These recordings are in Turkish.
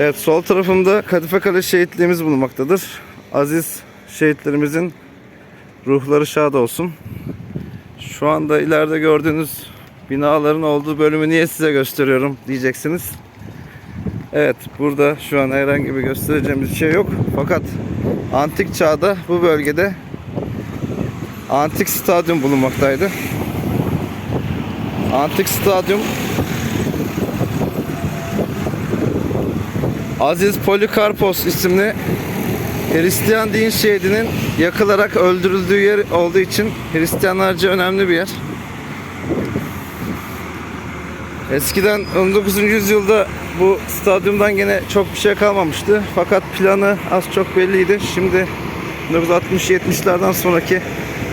Evet sol tarafımda Kadife Kale şehitliğimiz bulunmaktadır. Aziz şehitlerimizin ruhları şad olsun. Şu anda ileride gördüğünüz binaların olduğu bölümü niye size gösteriyorum diyeceksiniz. Evet burada şu an herhangi bir göstereceğimiz şey yok. Fakat antik çağda bu bölgede antik stadyum bulunmaktaydı. Antik stadyum Aziz Polikarpos isimli Hristiyan din şehidinin yakılarak öldürüldüğü yer olduğu için Hristiyanlarca önemli bir yer. Eskiden 19. yüzyılda bu stadyumdan gene çok bir şey kalmamıştı. Fakat planı az çok belliydi. Şimdi 1960-70'lerden sonraki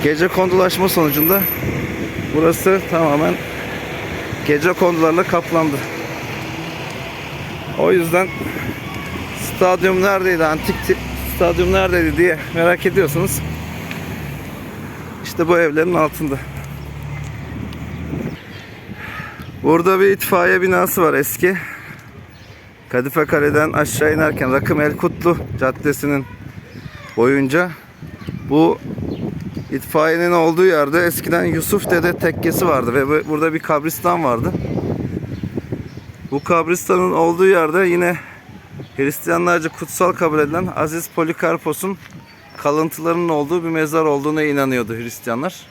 gece kondulaşma sonucunda burası tamamen gece kondularla kaplandı. O yüzden stadyum neredeydi, antik ti- stadyum neredeydi diye merak ediyorsanız işte bu evlerin altında. Burada bir itfaiye binası var eski. Kadife Kale'den aşağı inerken Rakım El Kutlu Caddesi'nin boyunca bu itfaiyenin olduğu yerde eskiden Yusuf Dede tekkesi vardı ve bu- burada bir kabristan vardı. Bu kabristanın olduğu yerde yine Hristiyanlarca kutsal kabul edilen Aziz Polikarpos'un kalıntılarının olduğu bir mezar olduğuna inanıyordu Hristiyanlar.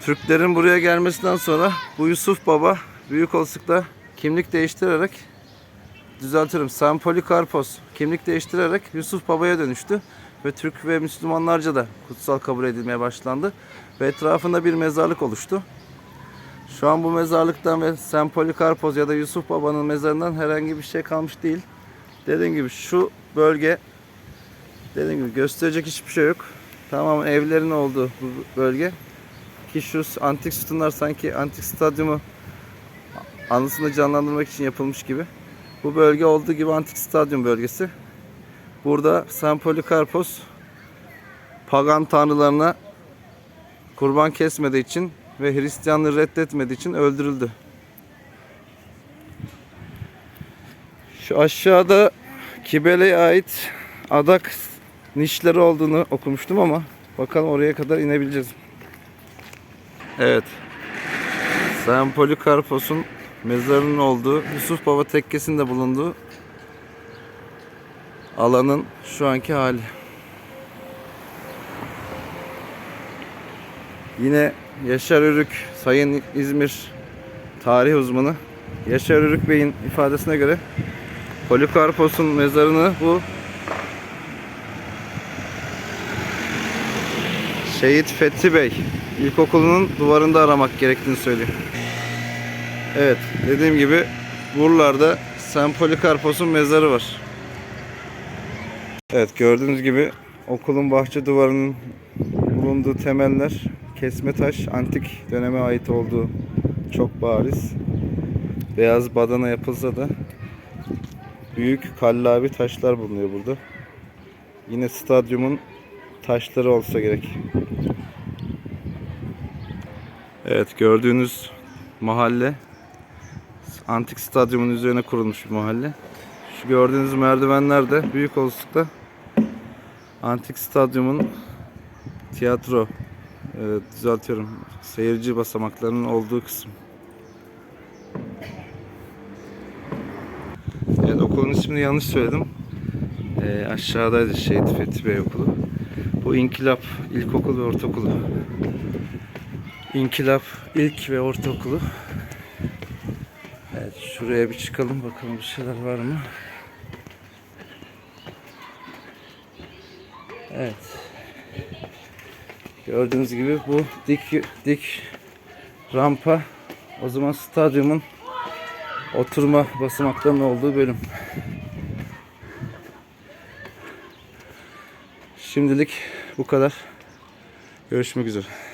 Türklerin buraya gelmesinden sonra bu Yusuf Baba büyük olasılıkla kimlik değiştirerek düzeltirim. San Polikarpos kimlik değiştirerek Yusuf Baba'ya dönüştü ve Türk ve Müslümanlarca da kutsal kabul edilmeye başlandı ve etrafında bir mezarlık oluştu. Şu an bu mezarlıktan ve San Polikarpos ya da Yusuf Baba'nın mezarından herhangi bir şey kalmış değil. Dediğim gibi şu bölge dediğim gibi gösterecek hiçbir şey yok. Tamamen evlerin olduğu bu bölge. Ki şu antik sütunlar sanki antik stadyumu anısını canlandırmak için yapılmış gibi. Bu bölge olduğu gibi antik stadyum bölgesi. Burada San Polikarpos pagan tanrılarına kurban kesmediği için ve Hristiyanlığı reddetmediği için öldürüldü. Şu aşağıda Kibele'ye ait adak nişleri olduğunu okumuştum ama bakalım oraya kadar inebileceğiz. Evet. San Polikarpos'un mezarının olduğu, Yusuf Baba tekkesinde bulunduğu alanın şu anki hali. Yine Yaşar Ürük, Sayın İzmir tarih uzmanı Yaşar Ürük Bey'in ifadesine göre Polikarpos'un mezarını bu Şehit Fethi Bey İlkokulu'nun duvarında aramak gerektiğini söylüyor. Evet, dediğim gibi buralarda San Polikarpos'un mezarı var. Evet, gördüğünüz gibi okulun bahçe duvarının bulunduğu temeller kesme taş antik döneme ait olduğu çok bariz. Beyaz badana yapılsa da büyük kallavi taşlar bulunuyor burada. Yine stadyumun taşları olsa gerek. Evet gördüğünüz mahalle antik stadyumun üzerine kurulmuş bir mahalle. Şu gördüğünüz merdivenler de büyük olasılıkla antik stadyumun tiyatro e, düzeltiyorum seyirci basamaklarının olduğu kısım. Evet okulun ismini yanlış söyledim. E, aşağıdaydı Şehit Fethi Bey okulu. Bu İnkılap İlkokulu ve Ortaokulu. İnkılap ilk ve ortaokulu. Evet şuraya bir çıkalım bakalım bir şeyler var mı? Evet. Gördüğünüz gibi bu dik dik rampa o zaman stadyumun oturma basamaklarının olduğu bölüm. Şimdilik bu kadar. Görüşmek üzere.